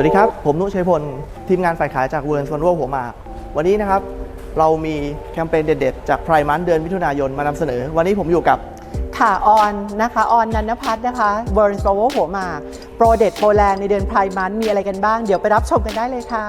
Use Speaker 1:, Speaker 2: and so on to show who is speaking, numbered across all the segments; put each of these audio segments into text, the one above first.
Speaker 1: วัสดีครับ ผมนุชัยพล ทีมงานฝ่ายขายจากเวิร์นซอนโวหัวหมาก วันนี้นะครับ เรามีแคมเปญเด็ดๆ จากไพร์มันเดือนมิถุนายนมานำเสนอ วันนี้ผมอยู่กับ
Speaker 2: ค่ะออนนะคะออนนันทพัฒน์นะคะเวิร์นโซโวหัวหมาก โปรเด็ดโปรแรงในเดือนไพร์มันมีอะไรกันบ้าง เดี๋ยวไปรับชมกันได้เลยค่ะ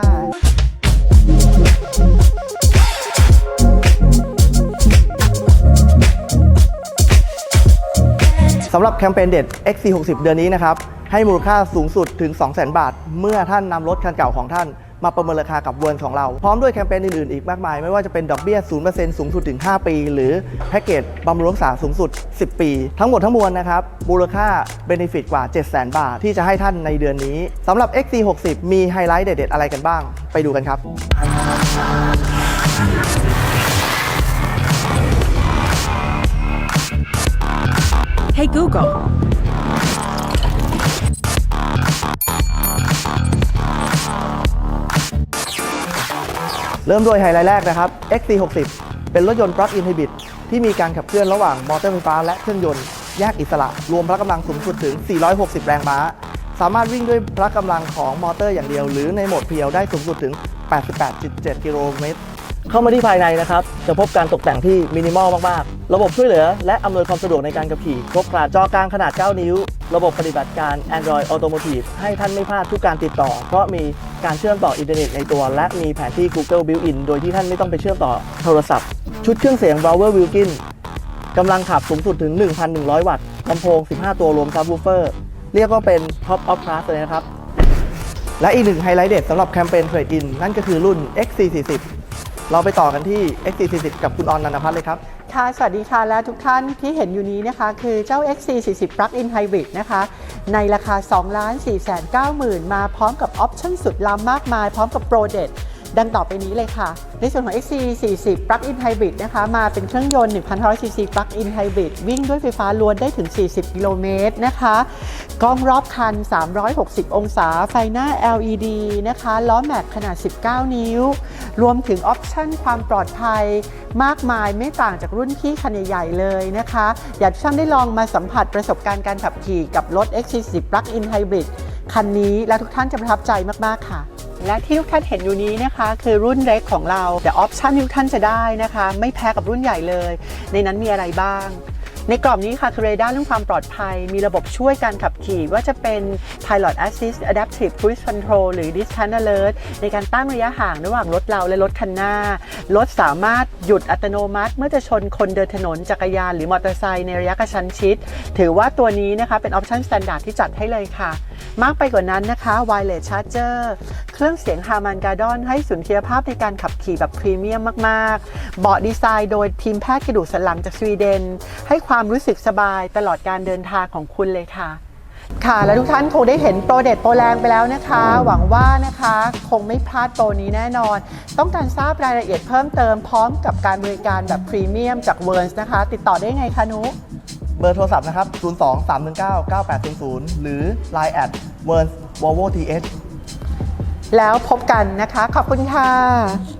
Speaker 1: สำหรับแคมเปญเด็ด XC60 เดือนนี้นะครับ ให้มูลค่าสูงสุดถึง 200,000 บาท เมื่อท่านนำรถคันเก่าของท่าน มาประเมินราคากับเวิร์นของเรา พร้อมด้วยแคมเปญอื่นๆอีกมากมาย ไม่ว่าจะเป็นดอกเบี้ย 0%สูงสุดถึง 5 ปี หรือแพ็กเกจบำรุงรักษาสูงสุด 10 ปี ทั้งหมดทั้งมวลนะครับ มูลค่าเบนฟิตกว่า 700,000 บาท ที่จะให้ท่านในเดือนนี้สำหรับ XC60 มีไฮไลท์เด็ดๆอะไรกันบ้าง ไปดูกันครับ
Speaker 3: Hey Google,
Speaker 1: เริ่มด้วยไฮไลท์แรกนะครับ XC60 เป็นรถยนต์ Plug-in Hybrid ที่มีการขับเคลื่อนระหว่างมอเตอร์ไฟฟ้าและเครื่องยนต์แยกอิสระ รวมพละกำลังสูงสุดถึง 460 แรงม้า สามารถวิ่งด้วยพละกำลังของมอเตอร์อย่างเดียว หรือในโหมดเพียวได้สูงสุดถึง 88.7 กิโลเมตร เข้ามาที่ภายในนะครับ จะพบการตกแต่งที่มินิมอลมากๆ ระบบช่วยเหลือและอำนวยความสะดวกในการขับขี่ครบครันจอกลางขนาด 9 นิ้ว ระบบปฏิบัติการ Android Automotive ให้ท่านไม่พลาดทุกการติดต่อ เพราะมีการเชื่อมต่ออินเทอร์เน็ตในตัว และมีแผนที่ Google Built-in โดยที่ท่านไม่ต้องไปเชื่อมต่อโทรศัพท์ ชุดเครื่องเสียง Brower Wilkin กำลังขับสูงสุดถึง 1,100 วัตต์ลำโพง 15 ตัวรวมซับวูเฟอร์เรียกว่าเป็น Top of Class เลยนะครับและอีกหนึ่งไฮไลท์เด็ดสำหรับแคมเปญเทรดอินนั่นก็คือรุ่น XC40 เราไปต่อกันที่ XC40 กับคุณออนนันทพัฒน์เลยครับ
Speaker 2: ค่ะ สวัสดีค่ะ และทุกท่านที่เห็นอยู่นี้นะคะ คือเจ้า XC40 Plug-in Hybrid นะคะ ในราคา 2 4 9 0 0 0 0 มาพร้อมกับออปชั่นสุดล้ำมากมาย พร้อมกับโปรเด็ด ดังต่อไปนี้เลยค่ะ ในส่วนของ XC40 Plug-in Hybrid นะคะมาเป็นเครื่องยนต์1,500 cc Plug-in Hybrid วิ่งด้วยไฟฟ้าล้วนได้ถึง 40 กิโลเมตรนะคะกล้องรอบคัน 360 องศา ไฟหน้า LED นะคะล้อแม็กขนาด 19 นิ้ว รวมถึงออปชั่นความปลอดภัยมากมายไม่ต่างจากรุ่นพี่คันใหญ่ๆเลยนะคะ อยากให้ทุกท่านได้ลองมาสัมผัสประสบการณ์การขับขี่กับรถ X40 Plug-in Hybrid คันนี้และทุกท่านจะประทับใจมาก ๆ ค่ะ และที่ทุกท่านเห็นอยู่นี้นะคะ คือรุ่นเล็กของเราแต่ออปชั่นที่ทุกท่านจะได้นะคะ ไม่แพ้กับรุ่นใหญ่เลย ในนั้นมีอะไรบ้างในกล่องนี้ค่ะคือเรดาร์เรื่องความปลอดภัย มีระบบช่วยการขับขี่ ว่าจะเป็น Pilot Assist Adaptive Cruise Control หรือ Distance Alert ในการตั้งระยะห่างระหว่างรถเราและรถคันหน้า รถสามารถหยุดอัตโนมัติ เมื่อจะชนคนเดินถนนจักรยานหรือมอเตอร์ไซค์ในระยะกระชั้นชิด ถือว่าตัวนี้นะคะเป็นออปชั่น s t ต n d า r d ที่จัดให้เลยค่ะ มากไปกว่านั้นนะคะ Wireless Charger เครื่องเสียง Harman Kardon ให้สุนทรียภาพในการขับขี่แบบพรีเมียมมาก ๆ เบาะดีไซน์โดยทีมแพทย์กระดูกสันหลังจากสวีเดน ให้ความรู้สึกสบายตลอดการเดินทางของคุณเลยค่ะค่ะและทุกท่านคงได้เห็นโปรเด็ดโปรแรงไปแล้วนะคะ หวังว่านะคะคงไม่พลาดโปรนี้แน่นอน ต้องการทราบรายละเอียดเพิ่มเติมพร้อมกับการบริการแบบพรีเมียมจากเวิร์นนะคะ ติดต่อได้ไงคะนุ
Speaker 1: เบอร์โทรศัพท์นะครับ 02 319 9800 หรือ Line at w o r n s v o v o TH
Speaker 2: แล้วพบกันนะคะ ขอบคุณค่ะ